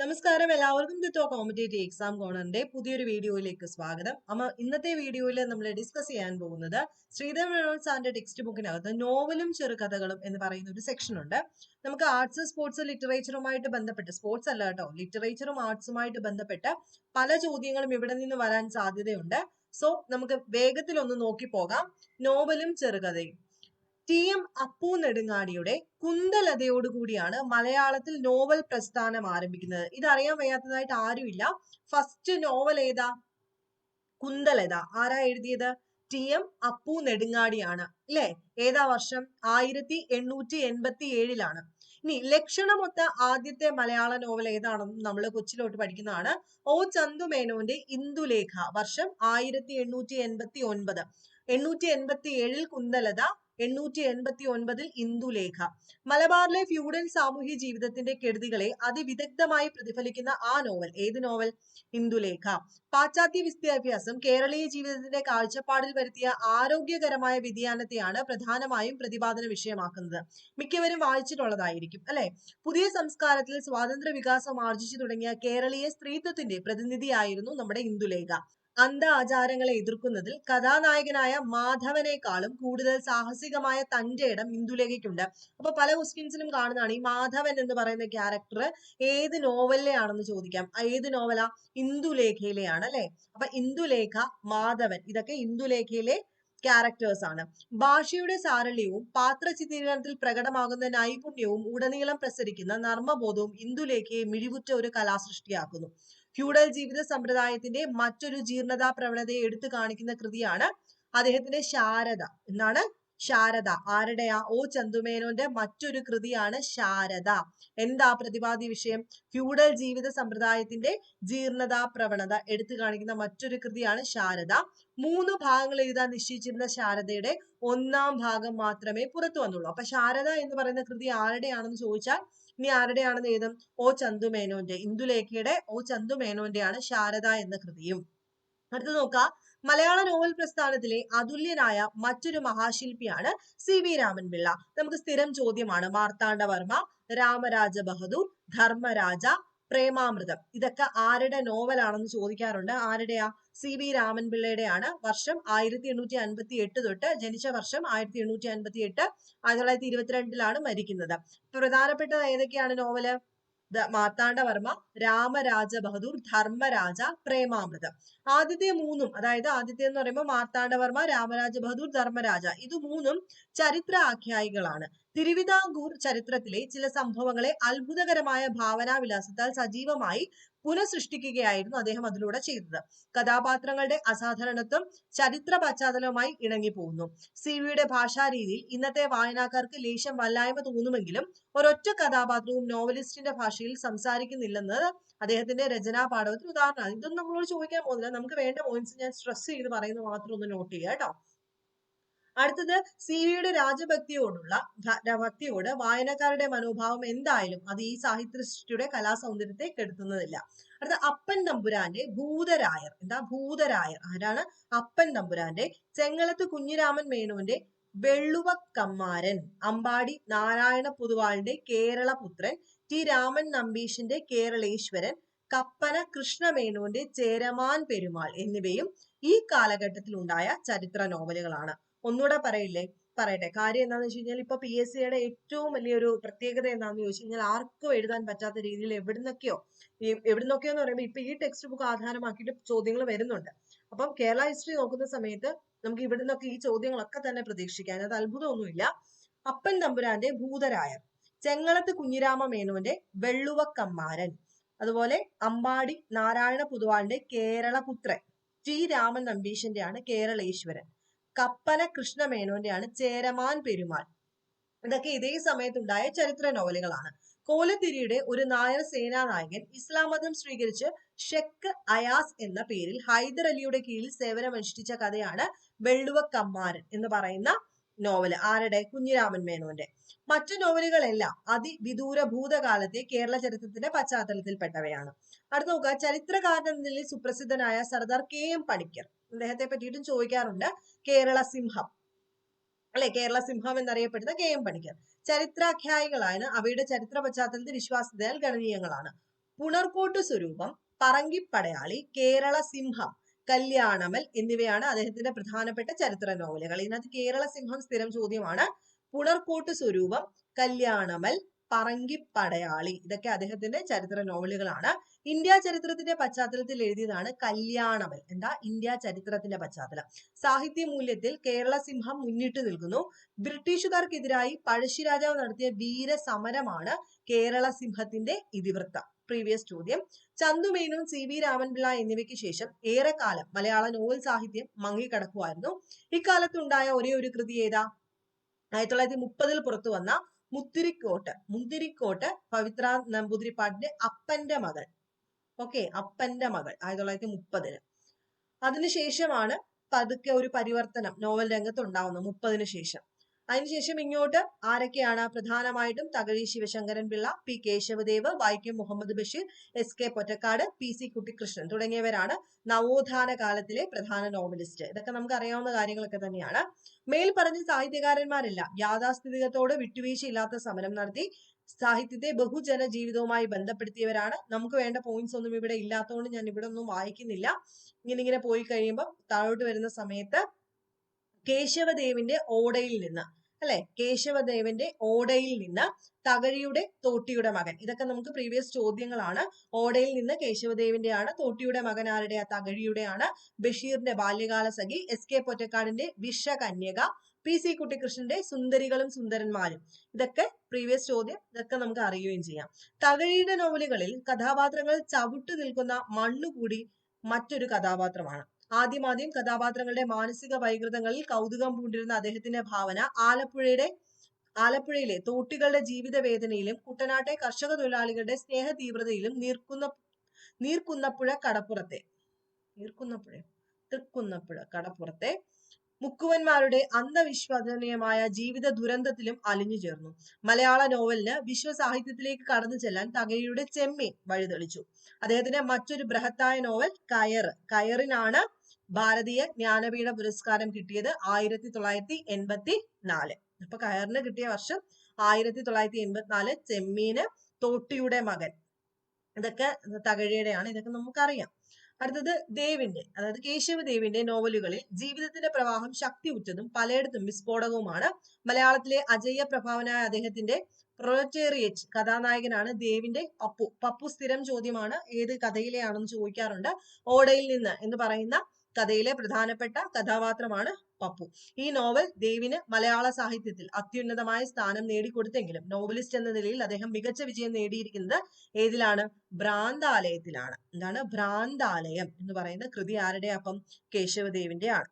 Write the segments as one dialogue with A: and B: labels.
A: നമസ്കാരം. എല്ലാവർക്കും ദിത്തോ competitive exam കോണറിന്റെ പുതിയൊരു വീഡിയോയിലേക്ക് സ്വാഗതം. അമ്മ ഇന്നത്തെ വീഡിയോയിൽ നമ്മൾ ഡിസ്കസ് ചെയ്യാൻ പോകുന്നത് ശ്രീധർ മേനോൻ സാറിന്റെ ടെക്സ്റ്റ് ബുക്കിനകത്ത് നോവലും ചെറുകഥകളും എന്ന് പറയുന്ന ഒരു സെക്ഷൻ ഉണ്ട്. നമുക്ക് ആർട്സ് സ്പോർട്സ് ലിറ്ററേച്ചറുമായിട്ട് ബന്ധപ്പെട്ട് സ്പോർട്സ് അല്ല കേട്ടോ ലിറ്ററേച്ചറും ആർട്സുമായിട്ട് ബന്ധപ്പെട്ട് പല ചോദ്യങ്ങളും ഇവിടെ നിന്ന് വരാൻ സാധ്യതയുണ്ട്. സോ നമുക്ക് വേഗത്തിൽ ഒന്ന് നോക്കി പോകാം. നോവലും ചെറുകഥയും. ടി എം അപ്പു നെടുങ്ങാടിയുടെ കുന്തലതയോടുകൂടിയാണ് മലയാളത്തിൽ നോവൽ പ്രസ്ഥാനം ആരംഭിക്കുന്നത്. ഇതറിയാൻ വയ്യാത്തതായിട്ട് ആരുമില്ല. ഫസ്റ്റ് നോവൽ ഏതാ? കുന്തലത. ആരാ എഴുതിയത്? ടി എം അപ്പു നെടുങ്ങാടിയാണ്. അല്ലെ ഏതാ വർഷം? ആയിരത്തി എണ്ണൂറ്റി എൺപത്തി ഏഴിലാണ് ഇനി ലക്ഷണമൊത്ത ആദ്യത്തെ മലയാള നോവൽ ഏതാണെന്ന് നമ്മൾ കൊച്ചിലോട്ട് പഠിക്കുന്നതാണ്. ഓ ചന്തുമേനോന്റെ ഇന്ദുലേഖ വർഷം ആയിരത്തി എണ്ണൂറ്റി എൺപത്തി ഒൻപത് എണ്ണൂറ്റി എൺപത്തി ഏഴിൽ കുന്തലത എണ്ണൂറ്റി എൺപത്തി ഒൻപതിൽ ഇന്ദുലേഖ. മലബാറിലെ ഫ്യൂഡൽ സാമൂഹ്യ ജീവിതത്തിന്റെ കെടുതികളെ അതിവിദഗ്ധമായി പ്രതിഫലിക്കുന്ന ആ നോവൽ ഏത് നോവൽ? ഇന്ദുലേഖ. പാശ്ചാത്യ വിദ്യാഭ്യാസം കേരളീയ ജീവിതത്തിന്റെ കാഴ്ചപ്പാടിൽ വരുത്തിയ ആരോഗ്യകരമായ വ്യതിയാനത്തെയാണ് പ്രധാനമായും പ്രതിപാദന വിഷയമാക്കുന്നത്. മിക്കവരും വായിച്ചിട്ടുള്ളതായിരിക്കും അല്ലെ? പുതിയ സംസ്കാരത്തിൽ സ്വാതന്ത്ര്യ വികാസം ആർജിച്ചു തുടങ്ങിയ കേരളീയ സ്ത്രീത്വത്തിന്റെ പ്രതിനിധിയായിരുന്നു നമ്മുടെ ഇന്ദുലേഖ. അന്ധ ആചാരങ്ങളെ എതിർക്കുന്നതിൽ കഥാനായകനായ മാധവനേക്കാളും കൂടുതൽ സാഹസികമായ തന്റെ ഇടം ഇന്ദുലേഖയ്ക്കുണ്ട്. അപ്പൊ പല ക്വസ്റ്റ്യൻസിലും കാണുന്നതാണ് ഈ മാധവൻ എന്ന് പറയുന്ന ക്യാരക്ടർ ഏത് നോവലിലെയാണെന്ന് ചോദിക്കാം. ഏത് നോവലാ? ഇന്ദുലേഖയിലെയാണ് അല്ലെ? അപ്പൊ ഇന്ദുലേഖ മാധവൻ ഇതൊക്കെ ഇന്ദുലേഖയിലെ ക്യാരക്ടേഴ്സ് ആണ്. ഭാഷയുടെ സാരള്യവും പാത്ര ചിത്രീകരണത്തിൽ പ്രകടമാകുന്ന നൈപുണ്യവും ഉടനീളം പ്രസരിക്കുന്ന നർമ്മബോധവും ഇന്ദുലേഖയെ മിഴിവുറ്റ ഒരു കലാസൃഷ്ടിയാക്കുന്നു. ഫ്യൂഡൽ ജീവിത സമ്പ്രദായത്തിന്റെ മറ്റൊരു ജീർണതാ പ്രവണതയെ എടുത്തു കാണിക്കുന്ന കൃതിയാണ് അദ്ദേഹത്തിന്റെ ശാരദ എന്നാണ് ശാരദ. ആരുടെയാ ഓ ചന്തുമേനോന്റെ മറ്റൊരു കൃതിയാണ് ശാരദ. എന്താ പ്രതിപാദ്യ വിഷയം? ഫ്യൂഡൽ ജീവിത സമ്പ്രദായത്തിന്റെ ജീർണതാ പ്രവണത എടുത്തു കാണിക്കുന്ന മറ്റൊരു കൃതിയാണ് ശാരദ. മൂന്ന് ഭാഗങ്ങൾ എഴുതാൻ നിശ്ചയിച്ചിരുന്ന ശാരദയുടെ ഒന്നാം ഭാഗം മാത്രമേ പുറത്തു വന്നുള്ളൂ. അപ്പൊ ശാരദ എന്ന് പറയുന്ന കൃതി ആരുടെയാണെന്ന് ചോദിച്ചാൽ ഇനി ആരുടെയാണെന്ന് എഴുതും? ഓ ചന്തുമേനോന്റെ ഇന്ദുലേഖയുടെ ഓ ചന്തുമേനോന്റെയാണ് ശാരദ എന്ന കൃതിയും. അടുത്ത് നോക്കാം. മലയാള നോവൽ പ്രസ്ഥാനത്തിലെ അതുല്യനായ മറ്റൊരു മഹാശില്പിയാണ് സി വി രാമൻപിള്ള. നമുക്ക് സ്ഥിരം ചോദ്യമാണ് മാർത്താണ്ഡവർമ്മ രാമരാജ ബഹദൂർ ധർമ്മരാജ പ്രേമാമൃതം. ഇതൊക്കെ ആരുടെ നോവലാണെന്ന് ചോദിക്കാറുണ്ട്. ആരുടെയാ സി വി രാമൻപിള്ളയുടെയാണ് വർഷം ആയിരത്തി എണ്ണൂറ്റി അൻപത്തി എട്ട് തൊട്ട് ജനിച്ച വർഷം ആയിരത്തി എണ്ണൂറ്റി അൻപത്തി എട്ട് ആയിരത്തി തൊള്ളായിരത്തി ഇരുപത്തിരണ്ടിലാണ് മരിക്കുന്നത്. പ്രധാനപ്പെട്ടത് ഏതൊക്കെയാണ് നോവൽ മാർത്താണ്ഡവർമ്മ രാമരാജ ബഹദൂർ ധർമ്മരാജ പ്രേമാമൃതം. ആദ്യത്തെ മൂന്നും അതായത് ആദ്യത്തെ എന്ന് പറയുമ്പോൾ മാർത്താണ്ഡവർമ്മ രാമരാജ ബഹദൂർ ധർമ്മരാജ ഇത് മൂന്നും ചരിത്ര ആഖ്യായികളാണ്. തിരുവിതാംകൂർ ചരിത്രത്തിലെ ചില സംഭവങ്ങളെ അത്ഭുതകരമായ ഭാവനാവിലാസത്താൽ സജീവമായി പുനഃസൃഷ്ടിക്കുകയായിരുന്നു അദ്ദേഹം അതിലൂടെ ചെയ്തത്. കഥാപാത്രങ്ങളുടെ അസാധാരണത്വം ചരിത്ര പശ്ചാത്തലവുമായി ഇണങ്ങിപ്പോകുന്നു. സി വിയുടെ ഭാഷാരീതിയിൽ ഇന്നത്തെ വായനക്കാർക്ക് ലേശം വല്ലായ്മ തോന്നുമെങ്കിലും ഒരൊറ്റ കഥാപാത്രവും നോവലിസ്റ്റിന്റെ ഭാഷയിൽ സംസാരിക്കുന്നില്ലെന്നത് അദ്ദേഹത്തിന്റെ രചനാ പാഠവത്തിന് ഉദാഹരണമാണ്. ഇതൊന്നും നമ്മളോട് ചോദിക്കാൻ പോകുന്നില്ല. നമുക്ക് വേണ്ട പോയിന്റ്സ് ഞാൻ സ്ട്രെസ് ചെയ്ത് പറയുന്നത് മാത്രം ഒന്ന് നോട്ട് ചെയ്യുക കേട്ടോ. അടുത്തത് സി വിയുടെ രാജഭക്തിയോടുള്ള ഭക്തിയോട് വായനക്കാരുടെ മനോഭാവം എന്തായാലും അത് ഈ സാഹിത്യ സൃഷ്ടിയുടെ കലാസൗന്ദര്യത്തെ കെടുത്തുന്നതില്ല. അടുത്ത അപ്പൻ തമ്പുരാന്റെ ഭൂതരായർ. എന്താ ഭൂതരായർ? ആരാണ്? അപ്പൻ തമ്പുരാന്റെ ചെങ്ങളത്ത് കുഞ്ഞിരാമൻ മേനോന്റെ വെള്ളുവക്കമ്മാരൻ അമ്പാടി നാരായണ പൊതുവാളിന്റെ കേരളപുത്രൻ ടി രാമൻ നമ്പീഷിന്റെ കേരളേശ്വരൻ കപ്പന കൃഷ്ണമേനോന്റെ ചേരമാൻ പെരുമാൾ എന്നിവയും ഈ കാലഘട്ടത്തിൽ ഉണ്ടായ ചരിത്ര നോവലുകളാണ്. ഒന്നുകൂടെ പറയില്ലേ? പറയട്ടെ. കാര്യം എന്താണെന്ന് വെച്ച് കഴിഞ്ഞാൽ ഇപ്പൊ പി എസ് സിയുടെ ഏറ്റവും വലിയൊരു പ്രത്യേകത എന്താണെന്ന് ചോദിച്ചു കഴിഞ്ഞാൽ ആർക്കും എഴുതാൻ പറ്റാത്ത രീതിയിൽ എവിടുന്നൊക്കെയോ എവിടുന്നൊക്കെയോ എന്ന് പറയുമ്പോൾ ഇപ്പൊ ഈ ടെക്സ്റ്റ് ബുക്ക് ആധാരമാക്കിയിട്ട് ചോദ്യങ്ങൾ വരുന്നുണ്ട്. അപ്പം കേരള ഹിസ്റ്ററി നോക്കുന്ന സമയത്ത് നമുക്ക് ഇവിടുന്നൊക്കെ ഈ ചോദ്യങ്ങളൊക്കെ തന്നെ പ്രതീക്ഷിക്കാൻ. അത് അത്ഭുതമൊന്നുമില്ല. അപ്പൻ തമ്പുരാന്റെ ഭൂതരായർ ചെങ്ങളത്ത് കുഞ്ഞിരാമ മേനോന്റെ വെള്ളുവക്കമ്മാരൻ. അതുപോലെ അമ്പാടി നാരായണ പുതുവാളിന്റെ കേരളപുത്രൻ ടി രാമൻ നമ്പീശന്റെ ആണ് കേരളേശ്വരൻ. കപ്പന കൃഷ്ണമേനോന്റെയാണ് ചേരമാൻ പെരുമാൾ ഇതൊക്കെ ഇതേ സമയത്തുണ്ടായ ചരിത്ര നോവലുകളാണ്. കോലത്തിരിയുടെ ഒരു നായർ സേനാനായകൻ ഇസ്ലാം മതം സ്വീകരിച്ച് ഷെക്ക് അയാസ് എന്ന പേരിൽ ഹൈദർ അലിയുടെ കീഴിൽ സേവനമനുഷ്ഠിച്ച കഥയാണ് വെള്ളുവക്കമ്മാരൻ എന്ന് പറയുന്ന നോവൽ ആരുടെ? കുഞ്ഞിരാമൻ മേനോന്റെ. മറ്റു നോവലുകളെല്ലാം അതിവിദൂര ഭൂതകാലത്തെ കേരള ചരിത്രത്തിന്റെ പശ്ചാത്തലത്തിൽപ്പെട്ടവയാണ്. അടുത്ത നോക്കുക. ചരിത്രകാരൻ നിലയിൽ സുപ്രസിദ്ധനായ സർദാർ കെ എം പണിക്കർ. അദ്ദേഹത്തെ പറ്റിയിട്ടും ചോദിക്കാറുണ്ട്. കേരള സിംഹം. അല്ലെ? കേരള സിംഹം എന്നറിയപ്പെടുന്ന കെ എം പണിക്കർ. ചരിത്രാഖ്യായികളാണ്. അവയുടെ ചരിത്ര പശ്ചാത്തലത്തിൽ വിശ്വാസ്യതയാൽ ഗണനീയങ്ങളാണ്. പുണർക്കോട്ട് സ്വരൂപം പറങ്കിപ്പടയാളി കേരള സിംഹം. കല്യാണമൽ എന്നിവയാണ് അദ്ദേഹത്തിന്റെ പ്രധാനപ്പെട്ട ചരിത്ര നോവലുകൾ. ഇതിനകത്ത് കേരള സിംഹം സ്ഥിരം ചോദ്യമാണ്. പുണർക്കോട്ട് സ്വരൂപം കല്യാണമൽ പറങ്കിപ്പടയാളി ഇതൊക്കെ അദ്ദേഹത്തിന്റെ ചരിത്ര നോവലുകളാണ്. ഇന്ത്യ ചരിത്രത്തിന്റെ പശ്ചാത്തലത്തിൽ എഴുതിയതാണ് കല്യാണമൽ. എന്താ? ഇന്ത്യ ചരിത്രത്തിന്റെ പശ്ചാത്തലം. സാഹിത്യ മൂല്യത്തിൽ കേരള സിംഹം മുന്നിട്ട് നിൽക്കുന്നു. ബ്രിട്ടീഷുകാർക്കെതിരായി പഴശ്ശിരാജാവ് നടത്തിയ വീര സമരമാണ് കേരള സിംഹത്തിന്റെ ഇതിവൃത്തം. പ്രീവിയസ് ചോദ്യം. ചന്തുമേനോൻ സി വി രാമൻപിള്ള എന്നിവയ്ക്ക് ശേഷം ഏറെക്കാലം മലയാള നോവൽ സാഹിത്യം മങ്ങിക്കിടക്കുമായിരുന്നു ഇക്കാലത്തുണ്ടായ ഒരേ ഒരു കൃതി ഏതാ? ആയിരത്തി തൊള്ളായിരത്തി മുപ്പതിൽ പുറത്തു വന്ന മുത്തിരിക്കോട്ട് മുന്തിരിക്കോട്ട് പവിത്ര നമ്പൂതിരിപ്പാട്ടിന്റെ അപ്പന്റെ മകൾ. ഓക്കെ അപ്പന്റെ മകൾ ആയിരത്തി തൊള്ളായിരത്തി മുപ്പതിന് അതിനുശേഷമാണ് പതുക്കെ ഒരു പരിവർത്തനം നോവൽ രംഗത്ത് ഉണ്ടാവുന്നത് മുപ്പതിനു ശേഷം. അതിനുശേഷം ഇങ്ങോട്ട് ആരൊക്കെയാണ് പ്രധാനമായിട്ടും Thakazhi Sivasankaran Pillai P Kesavadev Vaikom Muhammad Basheer S K Pottekkatt P C Kuttikrishnan തുടങ്ങിയവരാണ് നവോത്ഥാന കാലത്തിലെ പ്രധാന നോവലിസ്റ്റ്. ഇതൊക്കെ നമുക്ക് അറിയാവുന്ന കാര്യങ്ങളൊക്കെ തന്നെയാണ്. മേൽ പറഞ്ഞ സാഹിത്യകാരന്മാരെല്ലാം യാഥാസ്ഥിതികത്തോട് വിട്ടുവീഴ്ചയില്ലാത്ത സമരം നടത്തി സാഹിത്യത്തെ ബഹുജന ജീവിതവുമായി ബന്ധപ്പെടുത്തിയവരാണ്. നമുക്ക് വേണ്ട പോയിന്റ്സ് ഒന്നും ഇവിടെ ഇല്ലാത്തതുകൊണ്ട് ഞാൻ ഇവിടെ ഒന്നും വായിക്കുന്നില്ല. ഇങ്ങനെ ഇങ്ങനെ പോയി കഴിയുമ്പോൾ താഴോട്ട് വരുന്ന സമയത്ത് കേശവദേവിന്റെ ഓടയിൽ നിന്ന് അല്ലെ? കേശവദേവന്റെ ഓടയിൽ നിന്ന് തകഴിയുടെ തോട്ടിയുടെ മകൻ. ഇതൊക്കെ നമുക്ക് പ്രീവിയസ് ചോദ്യങ്ങളാണ്. ഓടയിൽ നിന്ന് കേശവദേവിന്റെ ആണ് തോട്ടിയുടെ മകൻ ആരുടെ? ആ തകഴിയുടെ ആണ് ബഷീറിന്റെ ബാല്യകാല സഖി എസ് കെ പൊറ്റക്കാടിന്റെ വിഷകന്യക പി സി കുട്ടികൃഷ്ണന്റെ സുന്ദരികളും സുന്ദരന്മാരും. ഇതൊക്കെ പ്രീവിയസ് ചോദ്യം. ഇതൊക്കെ നമുക്ക് അറിയുകയും ചെയ്യാം. തകഴിയുടെ നോവലുകളിൽ കഥാപാത്രങ്ങൾ ചവിട്ടു നിൽക്കുന്ന മണ്ണുകൂടി മറ്റൊരു കഥാപാത്രമാണ്. ആദ്യമാദ്യം കഥാപാത്രങ്ങളുടെ മാനസിക വൈകൃതങ്ങളിൽ കൗതുകം പൂണ്ടിരുന്ന അദ്ദേഹത്തിന്റെ ഭാവന ആലപ്പുഴയുടെ ആലപ്പുഴയിലെ തോട്ടികളുടെ ജീവിത വേദനയിലും കുട്ടനാട്ടെ കർഷക തൊഴിലാളികളുടെ സ്നേഹ തീവ്രതയിലും നീർക്കുന്ന നീർക്കുന്നപ്പുഴ കടപ്പുറത്തെ നീർക്കുന്നപ്പുഴ തൃക്കുന്നപ്പുഴ കടപ്പുറത്തെ മുക്കുവന്മാരുടെ അന്ധവിശ്വസനീയമായ ജീവിത ദുരന്തത്തിലും അലിഞ്ഞു ചേർന്നു. മലയാള നോവലിന് വിശ്വസാഹിത്യത്തിലേക്ക് കടന്നു ചെല്ലാൻ തകഴിയുടെ ചെമ്മീൻ വഴിതെളിച്ചു. അദ്ദേഹത്തിന്റെ മറ്റൊരു ബൃഹത്തായ നോവൽ കയർ കയറിനാണ് ഭാരതീയ ജ്ഞാനപീഠ പുരസ്കാരം കിട്ടിയത് ആയിരത്തി തൊള്ളായിരത്തി എൺപത്തി നാല് അപ്പൊ കയറിന് കിട്ടിയ വർഷം ആയിരത്തി തൊള്ളായിരത്തി എൺപത്തിനാല് ചെമ്മീന് തോട്ടിയുടെ മകൻ. ഇതൊക്കെ തകഴിയുടെയാണ് ഇതൊക്കെ നമുക്കറിയാം. അടുത്തത് ദേവിന്റെ അതായത് കേശവ കേശവദേവിന്റെ നോവലുകളിൽ ജീവിതത്തിന്റെ പ്രവാഹം ശക്തി ശക്തിയുറ്റതും പലയിടത്തും വിസ്ഫോടകവുമാണ് മലയാളത്തിലെ അജയ്യ പ്രഭാവനായ അദ്ദേഹത്തിന്റെ പ്രൊലറ്റേറിയറ്റ് കഥാനായകനാണ് ദേവിന്റെ പപ്പു. പപ്പു സ്ഥിരം ചോദ്യമാണ് ഏത് കഥയിലെയാണെന്ന് ചോദിക്കാറുണ്ട്. ഓടയിൽ നിന്ന് എന്ന് പറയുന്ന കഥയിലെ പ്രധാനപ്പെട്ട കഥാപാത്രമാണ് പപ്പു. ഈ നോവൽ ദേവിന് മലയാള സാഹിത്യത്തിൽ അത്യുന്നതമായ സ്ഥാനം നേടിക്കൊടുത്തെങ്കിലും നോവലിസ്റ്റ് എന്ന നിലയിൽ അദ്ദേഹം മികച്ച വിജയം നേടിയിരിക്കുന്നത് ഏതിലാണ്? ഭ്രാന്താലയത്തിലാണ്. എന്താണ്? ഭ്രാന്താലയം എന്ന് പറയുന്ന കൃതി ആരുടെ അപ്പം? കേശവദേവിന്റെ ആണ്.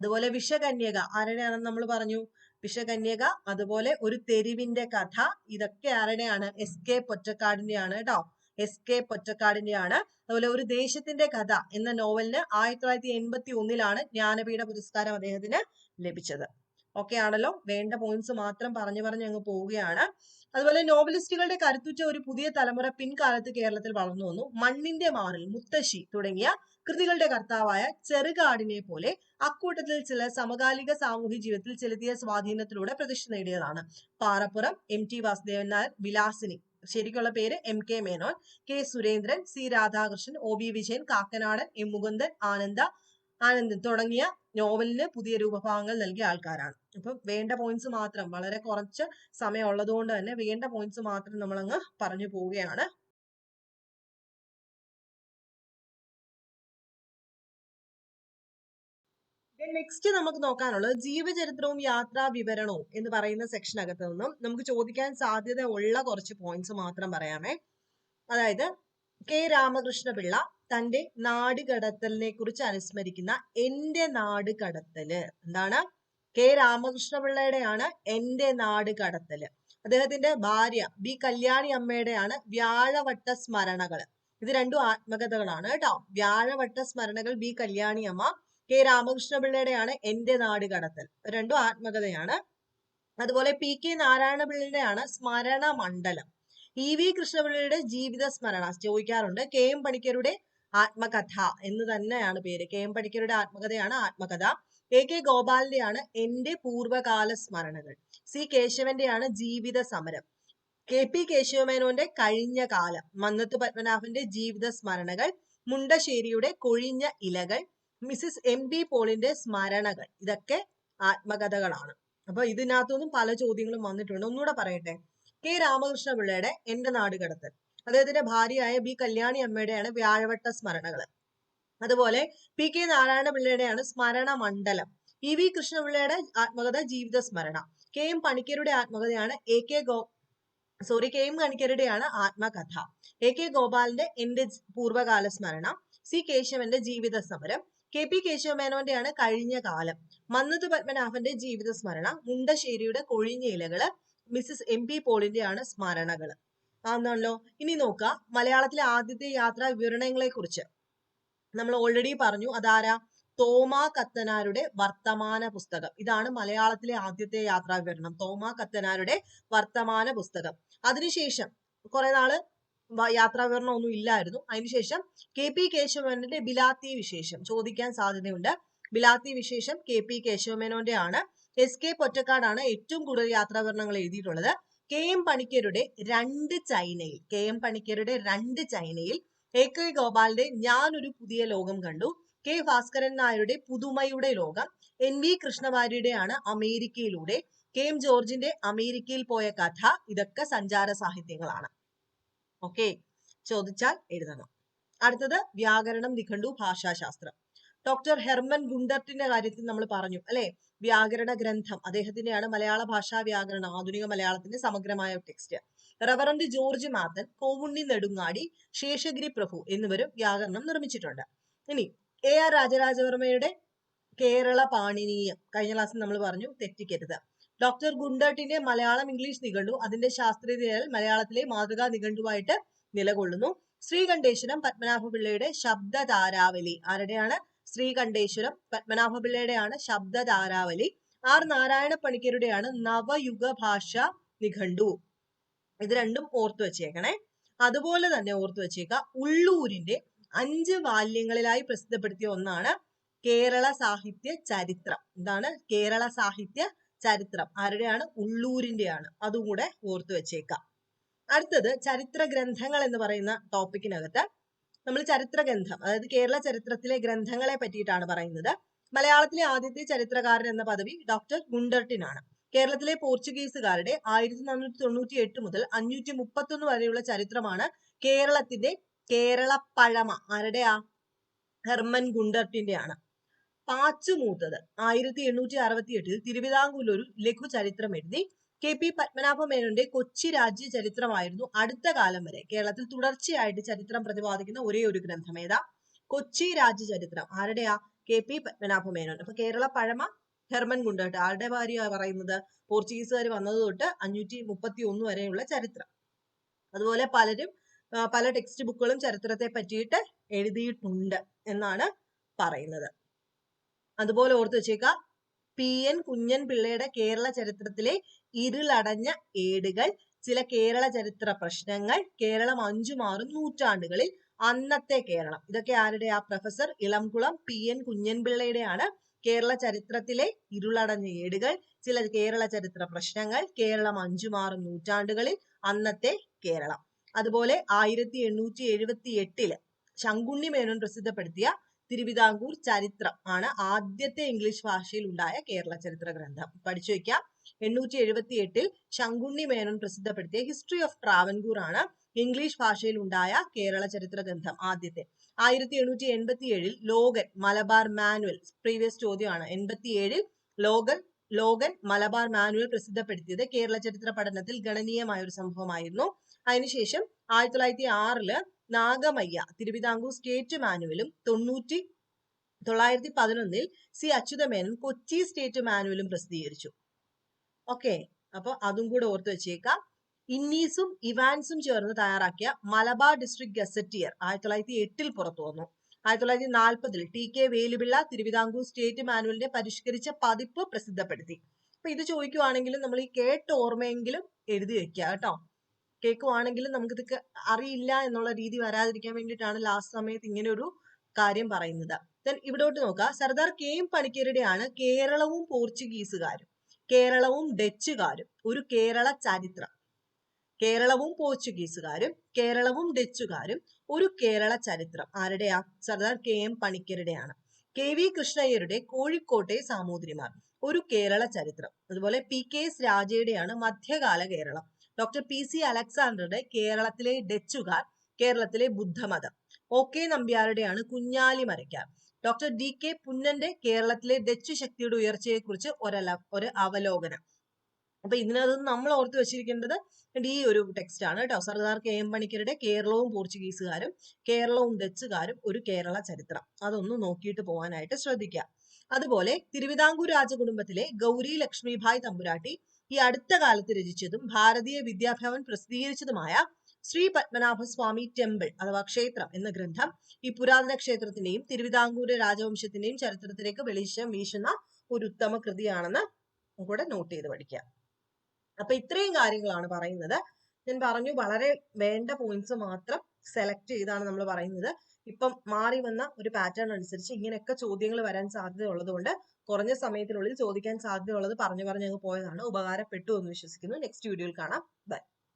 A: അതുപോലെ വിഷകന്യക ആരുടെയാണെന്ന് നമ്മൾ പറഞ്ഞു? വിഷകന്യക അതുപോലെ ഒരു തെരുവിന്റെ കഥ ഇതൊക്കെ ആരുടെയാണ്? എസ് കെ പൊറ്റക്കാടിന്റെയാണ് കേട്ടോ. എസ് കെ പൊറ്റക്കാടിന്റെയാണ് അതുപോലെ ഒരു ദേശത്തിന്റെ കഥ എന്ന നോവലിന് ആയിരത്തി തൊള്ളായിരത്തി എൺപത്തി ഒന്നിലാണ് ജ്ഞാനപീഠ പുരസ്കാരം അദ്ദേഹത്തിന് ലഭിച്ചത്. ഓക്കെ ആണല്ലോ? വേണ്ട പോയിന്റ്സ് മാത്രം പറഞ്ഞു പറഞ്ഞ് അങ്ങ് പോവുകയാണ്. അതുപോലെ നോവലിസ്റ്റുകളുടെ കരുത്തുറ്റ ഒരു പുതിയ തലമുറ പിൻകാലത്ത് കേരളത്തിൽ വളർന്നു വന്നു. മണ്ണിന്റെ മാറിൽ മുത്തശ്ശി തുടങ്ങിയ കൃതികളുടെ കർത്താവായ ചെറുകാടിനെ പോലെ അക്കൂട്ടത്തിൽ ചില സമകാലിക സാമൂഹ്യ ജീവിതത്തിൽ ചെലുത്തിയ സ്വാധീനത്തിലൂടെ പ്രതിഷ്ഠ നേടിയതാണ്. Parappuram M T Vasudevan Nair Vilasini. ശരിക്കുള്ള പേര് M K Menon. K Surendran C Radhakrishnan O B Vijayan Kakkanadan M Mukundan Ananda Anandan തുടങ്ങിയ നോവലിന് പുതിയ രൂപഭാവങ്ങൾ നൽകിയ ആൾക്കാരാണ്. അപ്പം വേണ്ട പോയിന്റ്സ് മാത്രം വളരെ കുറച്ച് സമയം ഉള്ളതുകൊണ്ട് തന്നെ വേണ്ട പോയിന്റ്സ് മാത്രം നമ്മൾ അങ്ങ് പറഞ്ഞു പോവുകയാണ്. നെക്സ്റ്റ് നമുക്ക് നോക്കാനുള്ളത് ജീവചരിത്രവും യാത്രാ വിവരണവും എന്ന് പറയുന്ന സെക്ഷനകത്ത് നിന്നും നമുക്ക് ചോദിക്കാൻ സാധ്യത ഉള്ള കുറച്ച് പോയിന്റ്സ് മാത്രം പറയാമേ. അതായത് കെ രാമകൃഷ്ണ പിള്ള തന്റെ നാട് കടത്തലിനെ കുറിച്ച് അനുസ്മരിക്കുന്ന എന്റെ നാട് കടത്തൽ എന്താണ്? കെ രാമകൃഷ്ണ പിള്ളയുടെയാണ് എന്റെ നാട് കടത്തൽ അദ്ദേഹത്തിന്റെ ഭാര്യ ബി കല്യാണി അമ്മയുടെയാണ് വ്യാഴവട്ട സ്മരണകൾ ഇത് രണ്ടും ആത്മകഥകളാണ് കേട്ടോ. വ്യാഴവട്ട സ്മരണകൾ ബി കല്യാണി അമ്മ കെ രാമകൃഷ്ണ പിള്ളയുടെയാണ് എന്റെ നാട് കടത്തൽ. രണ്ടും ആത്മകഥയാണ്. അതുപോലെ പി കെ നാരായണപിള്ളയുടെയാണ് സ്മരണ മണ്ഡലം. ഇ വി കൃഷ്ണപിള്ളയുടെ ജീവിത സ്മരണ ചോദിക്കാറുണ്ട്. കെ എം പണിക്കരുടെ ആത്മകഥ എന്ന് തന്നെയാണ് പേര്. കെ എം പണിക്കരുടെ ആത്മകഥയാണ് ആത്മകഥ. എ കെ ഗോപാലിന്റെയാണ് എന്റെ പൂർവകാല സ്മരണകൾ. സി കേശവന്റെയാണ് ജീവിത സമരം. കെ പി കേശവമേനോന്റെ കഴിഞ്ഞ കാലം മന്നത്ത് പത്മനാഭന്റെ ജീവിത സ്മരണകൾ മുണ്ടശ്ശേരിയുടെ കൊഴിഞ്ഞ ഇലകൾ മിസിസ് എം ബി പോളിന്റെ സ്മരണകൾ. ഇതൊക്കെ ആത്മകഥകളാണ്. അപ്പൊ ഇതിനകത്തുനിന്നും പല ചോദ്യങ്ങളും വന്നിട്ടുണ്ട്. ഒന്നുകൂടെ പറയട്ടെ. കെ രാമകൃഷ്ണ പിള്ളയുടെ എന്റെ നാട് കടത്തൽ. അദ്ദേഹത്തിന്റെ ഭാര്യയായ ബി കല്യാണി അമ്മയുടെയാണ് വ്യാഴവട്ട സ്മരണകൾ. അതുപോലെ പി കെ നാരായണ പിള്ളയുടെയാണ് സ്മരണ മണ്ഡലം ഇ വി കൃഷ്ണപിള്ളയുടെ ആത്മകഥ ജീവിത സ്മരണ. കെ എം പണിക്കരുടെ ആത്മകഥയാണ് എ കെ ഗോ സോറി കെ എം കണിക്കരുടെയാണ് ആത്മകഥ. എ കെ ഗോപാലിന്റെ എന്റെ പൂർവകാല സ്മരണ. സി കേശവന്റെ ജീവിത സമരം. കെ പി കേശവമേനോന്റെയാണ് കഴിഞ്ഞ കാലം. മന്നത്ത് പത്മനാഭന്റെ ജീവിത സ്മരണ മുണ്ടശ്ശേരിയുടെ കൊഴിഞ്ഞ ഇലകൾ മിസ്സിസ് എം പി പോളിന്റെയാണ് സ്മരണകൾ ആന്നാണല്ലോ? ഇനി നോക്കാം മലയാളത്തിലെ ആദ്യത്തെ യാത്രാ വിവരണങ്ങളെ കുറിച്ച് നമ്മൾ ഓൾറെഡി പറഞ്ഞു അതാരാ? തോമാ കത്തനാരുടെ വർത്തമാന പുസ്തകം. ഇതാണ് മലയാളത്തിലെ ആദ്യത്തെ യാത്രാ വിവരണം തോമാ കത്തനാരുടെ വർത്തമാന പുസ്തകം. അതിനുശേഷം കുറെ നാൾ വ- യാത്രാ വിവരണം ഒന്നും ഇല്ലായിരുന്നു. അതിനുശേഷം കെ പി കേശവമേനോന്റെ ബിലാത്തി വിശേഷം ചോദിക്കാൻ സാധ്യതയുണ്ട്. ബിലാത്തി വിശേഷം കെ പി കേശവമേനോന്റെ ആണ് എസ് കെ പൊറ്റക്കാടാണ് ഏറ്റവും കൂടുതൽ യാത്രാ വിവരണങ്ങൾ എഴുതിയിട്ടുള്ളത്. കെ എം പണിക്കരുടെ രണ്ട് ചൈനയിൽ കെ എം പണിക്കരുടെ രണ്ട് ചൈനയിൽ എ കെ ഗോപാലിന്റെ ഞാനൊരു പുതിയ ലോകം കണ്ടു. കെ ഭാസ്കരൻ നായരുടെ പുതുമയുടെ ലോകം എൻ വി കൃഷ്ണവാര്യയുടെയാണ് അമേരിക്കയിലൂടെ കെ എം ജോർജിന്റെ അമേരിക്കയിൽ പോയ കഥ ഇതൊക്കെ സഞ്ചാര സാഹിത്യങ്ങളാണ്. ഓക്കെ. ചോദിച്ചാൽ എഴുതണം. അടുത്തത് വ്യാകരണം നിഘണ്ടു ഭാഷാശാസ്ത്രം. ഡോക്ടർ ഹെർമൻ ഗുണ്ടർട്ടിന്റെ കാര്യത്തിൽ നമ്മൾ പറഞ്ഞു അല്ലെ? വ്യാകരണ ഗ്രന്ഥം. അദ്ദേഹത്തിന്റെയാണ് മലയാള ഭാഷാ വ്യാകരണം ആധുനിക മലയാളത്തിന്റെ സമഗ്രമായ text reverend George Mathan Kovunni Nedungadi Seshagiri Prabhu എന്നിവരും വ്യാകരണം നിർമ്മിച്ചിട്ടുണ്ട്. ഇനി എ ആർ രാജരാജവർമ്മയുടെ കേരള പാണിനീയം. കഴിഞ്ഞ ക്ലാസ്സിൽ നമ്മൾ പറഞ്ഞു തെറ്റിക്കരുത്. ഡോക്ടർ ഗുണ്ടർട്ടിന്റെ മലയാളം ഇംഗ്ലീഷ് നിഘണ്ടു. അതിന്റെ ശാസ്ത്രീയതയാൽ മലയാളത്തിലെ മാതൃകാ നിഘണ്ടുവായിട്ട് നിലകൊള്ളുന്നു. ശ്രീകണ്ഠേശ്വരം പത്മനാഭപിള്ളയുടെ ശബ്ദധാരാവലി ആരുടെയാണ്? ശ്രീകണ്ഠേശ്വരം പത്മനാഭപിള്ളയുടെയാണ് ശബ്ദധാരാവലി ആർ നാരായണ പണിക്കരുടെയാണ് നവയുഗ ഭാഷ നിഘണ്ടു. ഇത് രണ്ടും ഓർത്തു വച്ചേക്കണേ. അതുപോലെ തന്നെ ഓർത്തു വച്ചേക്ക. ഉള്ളൂരിന്റെ അഞ്ച് വാല്യങ്ങളിലായി പ്രസിദ്ധപ്പെടുത്തിയ ഒന്നാണ് കേരള സാഹിത്യ ചരിത്രം. എന്താണ്? കേരള സാഹിത്യ ചരിത്രം. ആരുടെയാണ്? ഉള്ളൂരിന്റെയാണ്. അതും കൂടെ ഓർത്തു വെച്ചേക്കാം. അടുത്തത് ചരിത്ര ഗ്രന്ഥങ്ങൾ എന്ന് പറയുന്ന ടോപ്പിക്കിനകത്ത് നമ്മൾ ചരിത്ര ഗ്രന്ഥം അതായത് കേരള ചരിത്രത്തിലെ ഗ്രന്ഥങ്ങളെ പറ്റിയിട്ടാണ് പറയുന്നത്. മലയാളത്തിലെ ആദ്യത്തെ ചരിത്രകാരൻ എന്ന പദവി ഡോക്ടർ ഗുണ്ടർട്ടിനാണ്. കേരളത്തിലെ പോർച്ചുഗീസുകാരുടെ ആയിരത്തി നാനൂറ്റി തൊണ്ണൂറ്റി എട്ട് മുതൽ അഞ്ഞൂറ്റി മുപ്പത്തൊന്ന് വരെയുള്ള ചരിത്രമാണ് കേരളത്തിന്റെ കേരള പഴമ ആരുടെയാ? ഹെർമൻ ഗുണ്ടർട്ടിന്റെയാണ് പാച്ചുമൂത്തത് ആയിരത്തി എണ്ണൂറ്റി അറുപത്തി എട്ടിൽ തിരുവിതാംകൂറിൽ ഒരു ലഘു ചരിത്രം എഴുതി കെ പി പത്മനാഭ മേനോന്റെ കൊച്ചി രാജ്യ ചരിത്രമായിരുന്നു അടുത്ത കാലം വരെ. കേരളത്തിൽ തുടർച്ചയായിട്ട് ചരിത്രം പ്രതിപാദിക്കുന്ന ഒരേ ഒരു ഗ്രന്ഥം ഏതാ? കൊച്ചി രാജ്യ ചരിത്രം ആരുടെയാ? കെ പി പത്മനാഭ മേനോൻ അപ്പൊ കേരള പഴമ ഹെർമൻ ഗുണ്ടർട്ട് ആരുടെ ഭാര്യ പറയുന്നത്? പോർച്ചുഗീസുകാർ വന്നത് തൊട്ട് അഞ്ഞൂറ്റി മുപ്പത്തി ഒന്ന് വരെയുള്ള ചരിത്രം. അതുപോലെ പലരും പല ടെക്സ്റ്റ് ബുക്കുകളും ചരിത്രത്തെ പറ്റിയിട്ട് എഴുതിയിട്ടുണ്ട് എന്നാണ് പറയുന്നത്. അതുപോലെ ഓർത്ത് വെച്ചേക്ക. പി എൻ കുഞ്ഞൻ പിള്ളയുടെ കേരള ചരിത്രത്തിലെ ഇരുളടഞ്ഞ ഏടുകൾ ചില കേരള ചരിത്ര പ്രശ്നങ്ങൾ കേരളം അഞ്ചു മാറും നൂറ്റാണ്ടുകളിൽ അന്നത്തെ കേരളം. ഇതൊക്കെ ആരുടെ? ആ പ്രൊഫസർ ഇളംകുളം പി എൻ കുഞ്ഞൻപിള്ളയുടെയാണ് കേരള ചരിത്രത്തിലെ ഇരുളടഞ്ഞ ഏടുകൾ ചില കേരള ചരിത്ര പ്രശ്നങ്ങൾ കേരളം അഞ്ചു മാറും നൂറ്റാണ്ടുകളിൽ അന്നത്തെ കേരളം. അതുപോലെ ആയിരത്തി എണ്ണൂറ്റി എഴുപത്തി എട്ടിൽ ശങ്കുണ്ണി മേനോൻ പ്രസിദ്ധപ്പെടുത്തിയ തിരുവിതാംകൂർ ചരിത്രം ആണ് ആദ്യത്തെ ഇംഗ്ലീഷ് ഭാഷയിൽ ഉണ്ടായ കേരള ചരിത്ര ഗ്രന്ഥം. പഠിച്ചു വയ്ക്കാം. എണ്ണൂറ്റി എഴുപത്തി എട്ടിൽ ശങ്കുണ്ണി മേനോൻ പ്രസിദ്ധപ്പെടുത്തിയ ഹിസ്റ്ററി ഓഫ് ട്രാവൻകൂർ ആണ് ഇംഗ്ലീഷ് ഭാഷയിൽ ഉണ്ടായ കേരള ചരിത്ര ഗ്രന്ഥം ആദ്യത്തെ. ആയിരത്തി എണ്ണൂറ്റി എൺപത്തി ഏഴിൽ ലോഗൻ മലബാർ മാനുവൽ പ്രീവിയസ് ചോദ്യമാണ്. എൺപത്തി ഏഴിൽ ലോഗൻ ലോഗൻ മലബാർ മാനുവൽ പ്രസിദ്ധപ്പെടുത്തിയത് കേരള ചരിത്ര പഠനത്തിൽ ഗണനീയമായ ഒരു സംഭവമായിരുന്നു. അതിനുശേഷം ആയിരത്തി തൊള്ളായിരത്തി ആറിൽ നാഗമയ്യ തിരുവിതാംകൂർ സ്റ്റേറ്റ് മാനുവലും തൊണ്ണൂറ്റി തൊള്ളായിരത്തി പതിനൊന്നിൽ സി അച്യുതമേനൻ കൊച്ചി സ്റ്റേറ്റ് മാനുവലും പ്രസിദ്ധീകരിച്ചു. ഓക്കെ അപ്പൊ അതും കൂടെ ഓർത്തു വെച്ചേക്കാം. ഇന്നീസും ഇവാൻസും ചേർന്ന് തയ്യാറാക്കിയ മലബാർ ഡിസ്ട്രിക്ട് ഗസറ്റിയർ ആയിരത്തി തൊള്ളായിരത്തി എട്ടിൽ പുറത്തു വന്നു. ആയിരത്തി തൊള്ളായിരത്തി നാൽപ്പതിൽ T K Velupillai Thiruvithamkoor state മാനുവലിന്റെ പരിഷ്കരിച്ച പതിപ്പ് പ്രസിദ്ധപ്പെടുത്തി. അപ്പൊ ഇത് ചോദിക്കുവാണെങ്കിലും നമ്മൾ ഈ കേട്ട ഓർമ്മയെങ്കിലും എഴുതി വെക്കുക കേട്ടോ. കേൾക്കുവാണെങ്കിലും നമുക്ക് ഇതൊക്കെ അറിയില്ല എന്നുള്ള രീതി വരാതിരിക്കാൻ വേണ്ടിയിട്ടാണ് ലാസ്റ്റ് സമയത്ത് ഇങ്ങനെ ഒരു കാര്യം പറയുന്നത്. ദെൻ ഇവിടോട്ട് നോക്കുക സർദാർ കെ എം പണിക്കരുടെയാണ് കേരളവും പോർച്ചുഗീസുകാരും കേരളവും ഡച്ചുകാരും ഒരു കേരള ചരിത്രം. കേരളവും പോർച്ചുഗീസുകാരും കേരളവും ഡച്ചുകാരും ഒരു കേരള ചരിത്രം. ആരുടെയാ? സർദാർ കെ എം പണിക്കരുടെയാണ്. കെ വി കൃഷ്ണയ്യരുടെ കോഴിക്കോട്ടെ സാമൂതിരിമാർ ഒരു കേരള ചരിത്രം. അതുപോലെ P K S രാജയുടെയാണ് Madhyakala Keralam. Doctor P C അലക്സാണ്ടറുടെ കേരളത്തിലെ ഡച്ചുകാർ കേരളത്തിലെ ബുദ്ധമതം. O K നമ്പ്യാരുടെയാണ് Kunjali Marakkar. Doctor D K പുന്നന്റെ കേരളത്തിലെ ഡച്ച് ശക്തിയുടെ ഉയർച്ചയെക്കുറിച്ച് ഒരല ഒരു അവലോകനം. അപ്പൊ ഇതിനകത്ത് നമ്മൾ ഓർത്ത് വെച്ചിരിക്കേണ്ടത് ഈ ഒരു ടെക്സ്റ്റ് ആണ് കേട്ടോ. സർദാർ കെ എം പണിക്കരുടെ കേരളവും പോർച്ചുഗീസുകാരും കേരളവും ഡച്ചുകാരും ഒരു കേരള ചരിത്രം. അതൊന്ന് നോക്കിയിട്ട് പോകാനായിട്ട് ശ്രദ്ധിക്കുക അതുപോലെ തിരുവിതാംകൂർ രാജകുടുംബത്തിലെ ഗൗരി ലക്ഷ്മിഭായ് തമ്പുരാട്ടി ഈ അടുത്ത കാലത്ത് രചിച്ചതും ഭാരതീയ വിദ്യാഭവൻ പ്രസിദ്ധീകരിച്ചതുമായ ശ്രീ പത്മനാഭസ്വാമി ടെമ്പിൾ അഥവാ ക്ഷേത്രം എന്ന ഗ്രന്ഥം ഈ പുരാതന ക്ഷേത്രത്തിന്റെയും തിരുവിതാംകൂർ രാജവംശത്തിന്റെയും ചരിത്രത്തിലേക്ക് വെളിച്ചം വീശുന്ന ഒരു ഉത്തമ കൃതിയാണെന്ന് കൂടെ നോട്ട് ചെയ്ത് പഠിക്കുക അപ്പൊ ഇത്രയും കാര്യങ്ങളാണ് പറയുന്നത്. ഞാൻ പറഞ്ഞു വളരെ വേണ്ട പോയിന്റ്സ് മാത്രം സെലക്ട് ചെയ്താണ് നമ്മൾ പറയുന്നത്. ഇപ്പം മാറി വന്ന ഒരു പാറ്റേൺ അനുസരിച്ച് ഇങ്ങനെയൊക്കെ ചോദ്യങ്ങൾ വരാൻ സാധ്യത ഉള്ളതുകൊണ്ട് കുറഞ്ഞ സമയത്തിനുള്ളിൽ ചോദിക്കാൻ സാധ്യതയുള്ളത് പറഞ്ഞു പറഞ്ഞ് അങ്ങ് പോയതാണ്. ഉപകാരപ്പെട്ടു എന്ന് വിശ്വസിക്കുന്നു. നെക്സ്റ്റ് വീഡിയോയിൽ കാണാം. ബൈ